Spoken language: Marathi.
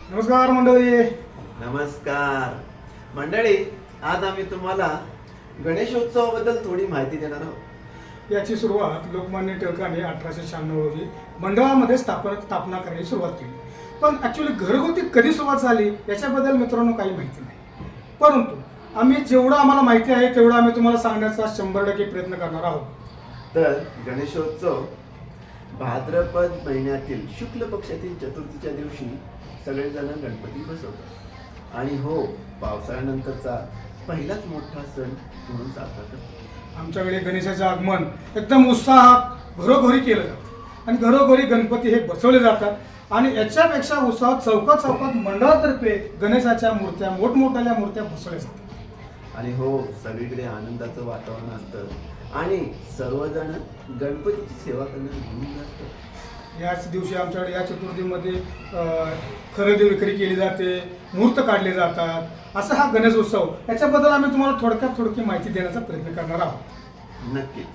नमस्कार मंडळी. नमस्कार. मंडळी आज आम्ही तुम्हाला गणेशोत्सवाबद्दल थोडी माहिती देणार आहोत. याची सुरुवात लोकमान्य टिळकांनी अठराशे शहाण्णव रोजी मंडळामध्ये स्थापन स्थापना करण्याची सुरुवात केली. पण ॲक्च्युली घरगुती कधी सुरुवात झाली याच्याबद्दल मित्रांनो काही माहिती नाही. परंतु आम्ही जेवढं आम्हाला माहिती आहे तेवढं आम्ही तुम्हाला सांगण्याचा शंभर टक्के प्रयत्न करणार आहोत. तर गणेशोत्सव भाद्रपद महिन्यातील शुक्ल पक्षातील चतुर्थीच्या दिवशी सगळेजण गणपती बसवतात. आणि हो पावसाळ्यानंतरचा पहिलाच मोठा सण म्हणून साजरा करतात. आमच्याकडे गणेशाचं आगमन एकदम उत्साहात घरोघरी केलं जातं. आणि घरोघरी गणपती हे बसवले जातात. आणि याच्यापेक्षा उत्साहात चौकात चौकात मंडळातर्फे गणेशाच्या मूर्त्या मोठमोठ्या मूर्त्या बसवल्या जातात. आणि हो सगळीकडे आनंदाचं वातावरण असतं. आणि सर्वजण गणपतीची सेवा करण्यात गुंग असतात याच दिवशी आमच्याकडे या चतुर्थीमध्ये खरेदी विक्री केली जाते मुहूर्त काढले जातात. असा हा गणेश उत्सव याच्याबद्दल आम्ही तुम्हाला थोडक्यात थोडकी माहिती देण्याचा प्रयत्न करणार आहोत. नक्कीच.